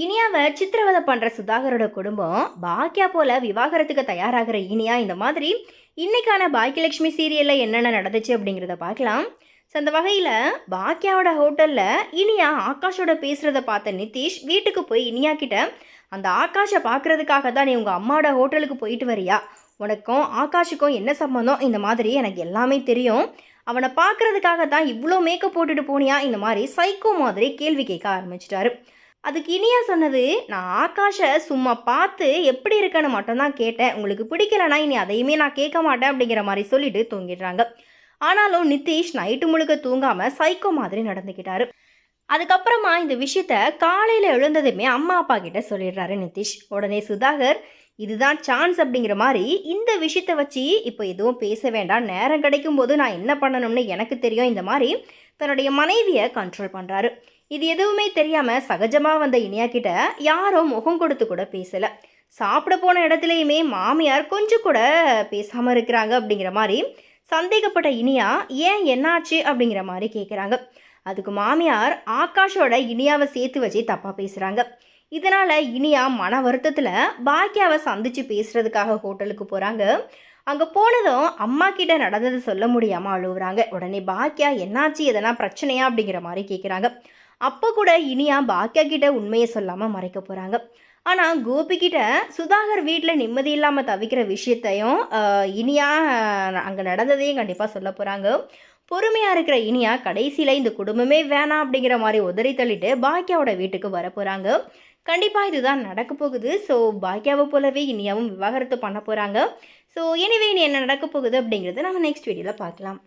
இனியாவை சித்திரவதை பண்ணுற சுதாகரோட குடும்பம் பாக்கியா போல விவாகரத்துக்கு தயாராகிற இனியா இந்த மாதிரி இன்னைக்கான பாக்கியலட்சுமி சீரியலில் என்னென்ன நடந்துச்சு அப்படிங்கிறத பார்க்கலாம். ஸோ அந்த வகையில் பாக்கியாவோட ஹோட்டலில் இனியா ஆகாஷோட பேசுகிறத பார்த்த நிதிஷ் வீட்டுக்கு போய் இனியா கிட்ட அந்த ஆகாஷை பார்க்கறதுக்காக தான் நீ உங்கள் அம்மாவோட ஹோட்டலுக்கு போயிட்டு வரியா? உனக்கும் ஆகாஷுக்கும் என்ன சம்மந்தம் இந்த மாதிரி எனக்கு எல்லாமே தெரியும். அவனை பார்க்கறதுக்காக தான் இவ்வளோ மேக்கப் போட்டுட்டு போனியா? இந்த மாதிரி சைக்கோ மாதிரி கேள்வி கேட்க ஆரம்பிச்சிட்டாரு. அதுக்கு இனியா சொன்னது நான் ஆகாஷை சும்மா பார்த்து எப்படி இருக்கன்னு மட்டும்தான் கேட்டேன். உங்களுக்கு பிடிக்கலனா இனி அதையுமே நான் கேட்க மாட்டேன் அப்படிங்கிற மாதிரி சொல்லிட்டு தூங்கிடுறாங்க. ஆனாலும் நிதிஷ் நைட்டு முழுக்க தூங்காமல் சைக்கோ மாதிரி நடந்துக்கிட்டாரு. அதுக்கப்புறமா இந்த விஷயத்த காலையில் எழுந்ததுமே அம்மா அப்பா கிட்ட சொல்லிடுறாரு நிதிஷ். உடனே சுதாகர் இதுதான் சான்ஸ் அப்படிங்கிற மாதிரி இந்த விஷயத்த வச்சு இப்போ எதுவும் பேச வேண்டாம். நேரம் கிடைக்கும் போது நான் என்ன பண்ணணும்னு எனக்கு தெரியும். இந்த மாதிரி தன்னுடைய மனைவியை கண்ட்ரோல் பண்ணுறாரு இது எதுவுமே தெரியாமல் சகஜமாக வந்த இனியா கிட்ட யாரும் முகம் கொடுத்து கூட பேசலை. சாப்பிட போன இடத்துலையுமே மாமியார் கொஞ்சம் கூட பேசாமல் இருக்கிறாங்க அப்படிங்கிற மாதிரி சந்தேகப்பட்ட இனியா ஏன் என்னாச்சு? அப்படிங்கிற மாதிரி கேட்குறாங்க அதுக்கு மாமியார் ஆகாஷோட இனியாவை சேர்த்து வச்சு தப்பாக பேசுகிறாங்க இதனால் இனியா மன வருத்தத்தில் பாக்கியாவை சந்தித்து பேசுகிறதுக்காக ஹோட்டலுக்கு போகிறாங்க அங்கே போனதும் அம்மா கிட்ட நடந்தது சொல்ல முடியாமல் அழுகுறாங்க உடனே பாக்கியா என்னாச்சு? எதனா பிரச்சனையா? அப்படிங்கிற மாதிரி கேட்குறாங்க அப்போ கூட இனியா பாக்கியா கிட்ட உண்மையை சொல்லாமல் மறைக்க போகிறாங்க ஆனால் கோபிக்கிட்ட சுதாகர் வீட்டில் நிம்மதி இல்லாமல் தவிக்கிற விஷயத்தையும் இனியா அங்கே நடந்ததையும் கண்டிப்பாக சொல்ல போகிறாங்க பொறுமையாக இருக்கிற இனியா கடைசியில் இந்த குடும்பமே வேணாம் அப்படிங்கிற மாதிரி உதறி தள்ளிட்டு பாக்கியாவோட வீட்டுக்கு வர போகிறாங்க கண்டிப்பாக இதுதான் நடக்க போகுது. ஸோ பாக்கியாவை போலவே இனியாவும் விவாகரத்து பண்ண போகிறாங்க ஸோ எனிவே இனி என்ன நடக்க போகுது அப்படிங்கிறத நம்ம நெக்ஸ்ட் வீடியோவில் பார்க்கலாம்.